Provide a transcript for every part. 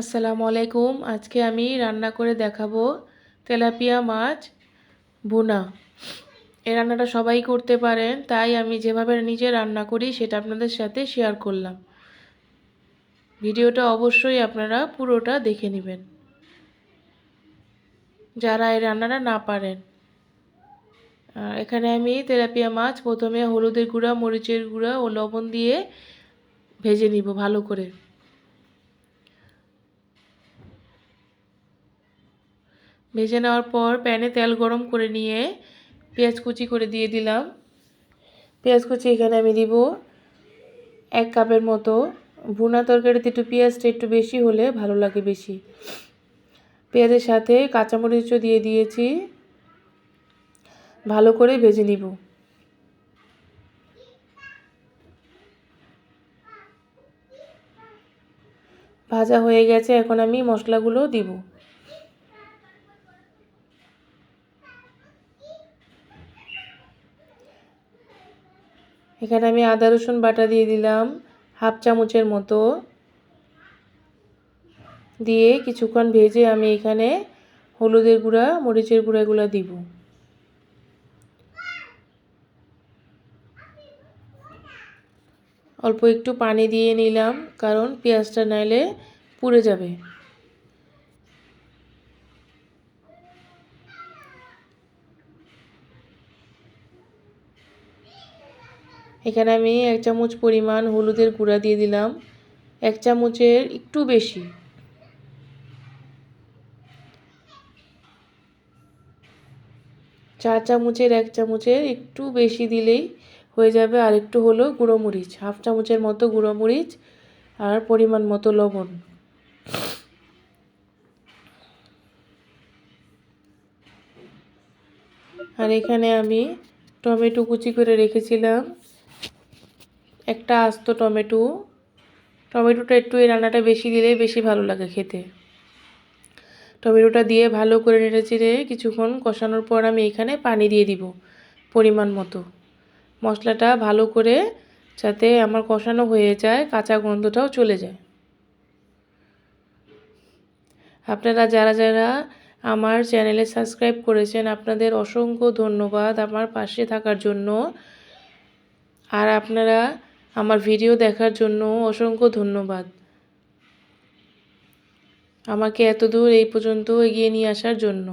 আসসালামু আলাইকুম। আজকে আমি রান্না করে দেখাবো তেলাপিয়া মাছ ভুনা। এই রান্নাটা সবাই করতে পারেন, তাই আমি যেভাবে নিজে রান্না করি সেটা আপনাদের সাথে শেয়ার করলাম। ভিডিওটা অবশ্যই আপনারা পুরোটা দেখে নেবেন। যারা এই রান্নাটা না পারেন এখানে আমি তেলাপিয়া মাছ প্রথমে হলুদের গুঁড়া, মরিচের গুঁড়া ও লবণ দিয়ে ভেজে নিব ভালো করে। ভেজে নেওয়ার পর প্যানে তেল গরম করে নিয়ে পেঁয়াজ কুচি করে দিয়ে দিলাম। পেঁয়াজ কুচি এখানে আমি দিব এক কাপের মতো। ভুনা তরকারিতে একটু পেঁয়াজটা একটু বেশি হলে ভালো লাগে বেশি। পেঁয়াজের সাথে কাঁচামরিচও দিয়ে দিয়েছি। ভালো করে ভেজে নিব। ভাজা হয়ে গেছে, এখন আমি মশলাগুলো দিব। এখানে আমি আদা, রসুন বাটা দিয়ে দিলাম, হাফ চামচের মতো। দিয়ে কিছুক্ষণ ভেজে আমি এখানে হলুদের গুঁড়া, মরিচের গুঁড়াগুলো দিব। অল্প একটু পানি দিয়ে নিলাম, কারণ পেঁয়াজটা নাইলে পুড়ে যাবে। এখানে আমি এক চামচ পরিমাণ হলুদের গুঁড়া দিয়ে দিলাম। এক চামচের একটু বেশি। চার চামচের এক চামচের একটু বেশি দিলেই হয়ে যাবে আর একটু হলো গুঁড়ো মরিচ। হাফ চামচের মতো গুঁড়ো মরিচ আর পরিমাণ মতো লবণ। আর এখানে আমি টমেটো কুচি করে রেখেছিলাম। একটা আস্ত টমেটো। টমেটোটা একটু এই রান্নাটা বেশি দিলে বেশি ভালো লাগে খেতে। টমেটোটা দিয়ে ভালো করে নেড়ে চেড়ে কিছুক্ষণ কষানোর পর আমি এখানে পানি দিয়ে দিব পরিমাণ মতো। মশলাটা ভালো করে যাতে আমার কষানো হয়ে যায়, কাঁচা গন্ধটাও চলে যায়। আপনারা যারা যারা আমার চ্যানেলে সাবস্ক্রাইব করেছেন, আপনাদের অসংখ্য ধন্যবাদ আমার পাশে থাকার জন্য। আর আপনারা আমার ভিডিও দেখার জন্য অসংখ্য ধন্যবাদ। আমাকে এত দূর এই পর্যন্ত এগিয়ে নিয়ে আসার জন্য।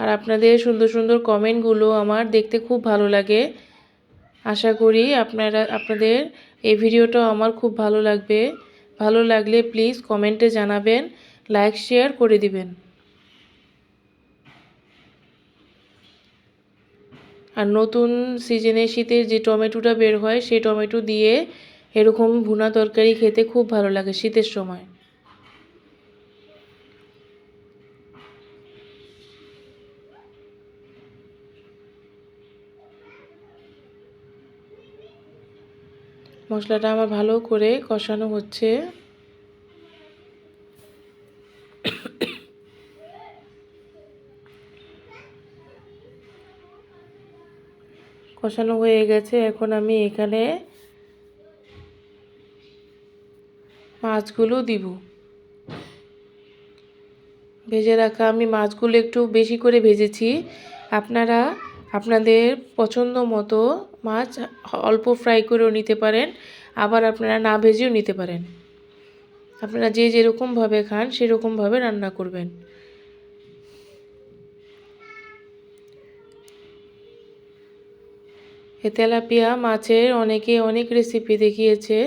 আর আপনাদের সুন্দর সুন্দর কমেন্টগুলো আমার দেখতে খুব ভালো লাগে। আশা করি আপনারা, আপনাদের এই ভিডিওটাও আমার খুব ভালো লাগবে। ভালো লাগলে প্লিজ কমেন্টে জানাবেন লাইক শেয়ার করে দিবেন। নতুন সিজনে শীতের যে টমেটোটা বের হয়, সেই টমেটো দিয়ে এরকম ভুনা তরকারি খেতে খুব ভালো লাগে শীতের সময়। মশলাটা আমার ভালো করে কষানো হচ্ছে। কষানো হয়ে গেছে। এখন আমি এখানে মাছগুলো দিব। ভেজে রাখা, আমি মাছগুলো একটু বেশি করে ভেজেছি। আপনারা আপনাদের পছন্দ মতো মাছ অল্প ফ্রাই করেও নিতে পারেন, আবার আপনারা না ভেজেও নিতে পারেন। আপনারা যে যেরকমভাবে খান, সেরকমভাবে রান্না করবেন। তেলাপিয়া মাছের অনেকে অনেক রেসিপি দেখিয়েছে,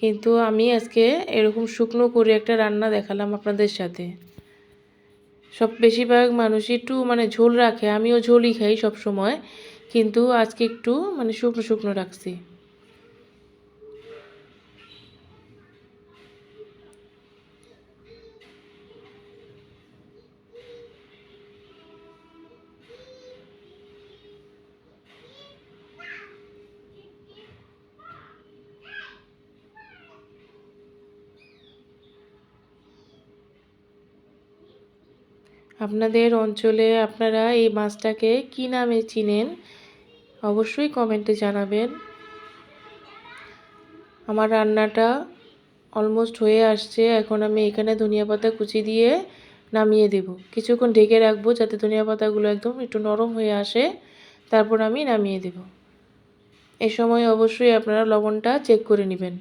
কিন্তু আমি আজকে এরকম শুকনো করে একটা রান্না দেখালাম আপনাদের সাথে। সব বেশিরভাগ মানুষ একটু মানে ঝোল রাখে, আমিও ঝোলই খাই সব সময় কিন্তু আজকে একটু মানে শুকনো শুকনো রাখছি। আপনাদের অঞ্চলে আপনারা এই মাছটাকে কী নামে চিনেন? অবশ্যই কমেন্টে জানাবেন। আমার রান্নাটা অলমোস্ট হয়ে আসছে। এখন আমি এখানে ধনিয়া পাতা কুচি দিয়ে নামিয়ে দেব। কিছুক্ষণ ঢেকে রাখব যাতে ধনিয়া পাতাগুলো একদম একটু নরম হয়ে আসে। তারপর আমি নামিয়ে দেব। এ সময় অবশ্যই আপনারা লবণটা চেক করে নেবেন।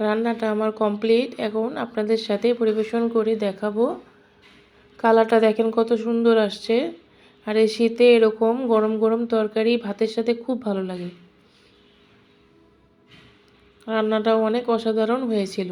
রান্নাটা আমার কমপ্লিট এখন আপনাদের সাথে পরিবেশন করে দেখাবো। কালারটা দেখেন কত সুন্দর আসছে। আর এই শীতে এরকম গরম গরম তরকারি ভাতের সাথে খুব ভালো লাগে। রান্নাটাও অনেক অসাধারণ হয়েছিল।